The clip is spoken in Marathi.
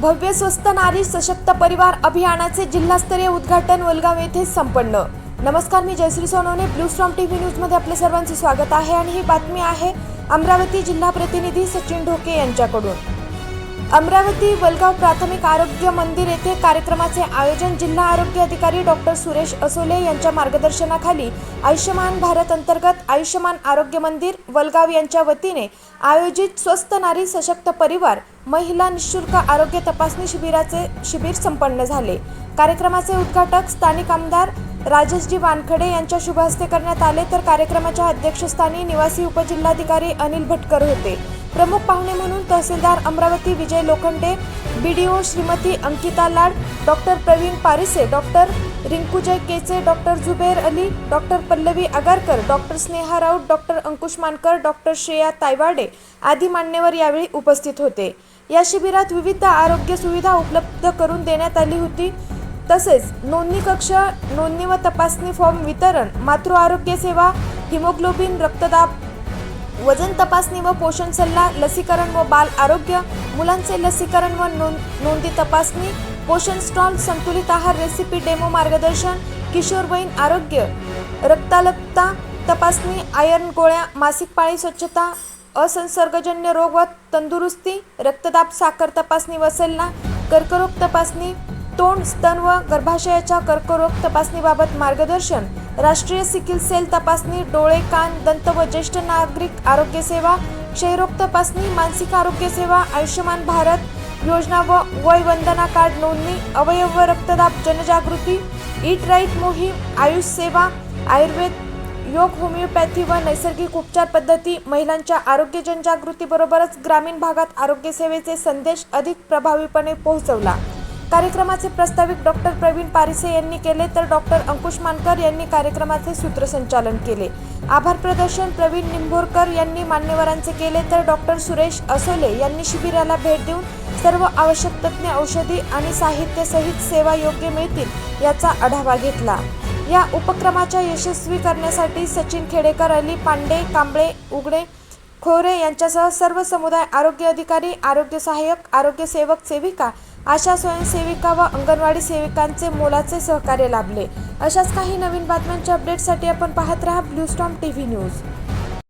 भव्य स्वस्त नारी सशक्त परिवार अभियानाचे जिल्हास्तरीय उद्घाटन वलगाव येथे संपन्न. नमस्कार मी Jayashree Sonawane. Blue Storm TV न्यूजमध्ये आपले सर्वांचे स्वागत आहे आणि ही बातमी आहे अमरावती जिल्हा प्रतिनिधी सचिन ढोके यांच्याकडून. अमरावती वलगाव प्राथमिक आरोग्य मंदिर येथे कार्यक्रमाचे आयोजन जिल्हा आरोग्य अधिकारी डॉक्टर सुरेश असोले यांच्या मार्गदर्शनाखाली आयुष्यमान भारत अंतर्गत आयुष्यमान आरोग्य मंदिर वलगाव यांच्या वतीने आयोजित स्वस्त नारी सशक्त परिवार महिला निशुल्क आरोग्य तपासणी शिबिराचे शिबिर संपन्न झाले. कार्यक्रमाचे उद्घाटक स्थानिक आमदार राजेशजी वानखडे यांच्या शुभ हस्ते करण्यात आले. तर कार्यक्रमाच्या अध्यक्षस्थानी निवासी उपजिल्हाधिकारी अनिल भटकर होते. प्रमुख पाहुणे म्हणून तहसीलदार Amravati Vijay Lokhande BDO Shrimati Ankita Lad doctor Pravin Parise doctor Rinkujay Keche doctor Zuber Ali doctor Pallavi Agarkar doctor Sneha Raut doctor Ankush Mankar doctor Shreya Taywade आदी मान्यवर यावेळी उपस्थित होते. या शिबिरात विविध आरोग्य सुविधा उपलब्ध करून देण्यात आली होती. तसेच नोंदणी कक्ष नोंदणी व तपासणी फॉर्म वितरण मातृ आरोग्य सेवा हिमोग्लोबिन रक्तदाब वजन तपासणी व पोषण सल्ला लसीकरण व बाल आरोग्य मुलांचे लसीकरण व नोंद नोंदी तपासणी पोषण स्टॉल संतुलित आहार रेसिपी डेमो मार्गदर्शन किशोरवयीन आरोग्य रक्तालगता तपासणी आयर्न गोळ्या मासिक पाळी स्वच्छता असंसर्गजन्य रोग व तंदुरुस्ती रक्तदाब साखर तपासणी व सल्ला कर्करोग तपासणी तोंड स्तन व गर्भाशयाच्या कर्करोग तपासणीबाबत मार्गदर्शन राष्ट्रीय सिकिल सेल तपासणी डोळे कान दंत व ज्येष्ठ नागरिक आरोग्य सेवा क्षयरोग तपासणी मानसिक आरोग्य सेवा आयुष्यमान भारत योजना व वय वंदना कार्ड नोंदणी अवयव व रक्तदाब जनजागृती ईट राईट मोहीम आयुष सेवा आयुर्वेद योग होमिओपॅथी व नैसर्गिक उपचार पद्धती महिलांच्या आरोग्य जनजागृतीबरोबरच ग्रामीण भागात आरोग्य सेवेचे संदेश अधिक प्रभावीपणे पोहोचवला. कार्यक्रमाचे प्रस्ताविक डॉक्टर प्रवीण पारिसे यांनी केले तर डॉक्टर अंकुश मानकर यांनी कार्यक्रमाचे सूत्रसंचालन केले. आभार प्रदर्शन प्रवीण निंभोरकर यांनी मान्यवरांचे केले तर डॉक्टर सुरेश असोले यांनी शिबिराला भेट देऊन सर्व आवश्यक तज्ज्ञ औषधी आणि साहित्य सहित सेवा योग्य मिळतील याचा आढावा घेतला. या उपक्रमाच्या यशस्वी करण्यासाठी सचिन खेडेकर अली पांडे कांबळे उगडे खोरे यांच्यासह सर्व समुदाय आरोग्य अधिकारी आरोग्य सहाय्यक आरोग्य सेवक सेविका आशा स्वयंसेविका व अंगणवाडी सेविकांचे मोलाचे सहकार्य लाभले. अशाच काही नवीन बातम्यांच्या अपडेटसाठी आपण पाहत रहा Blue Storm T V news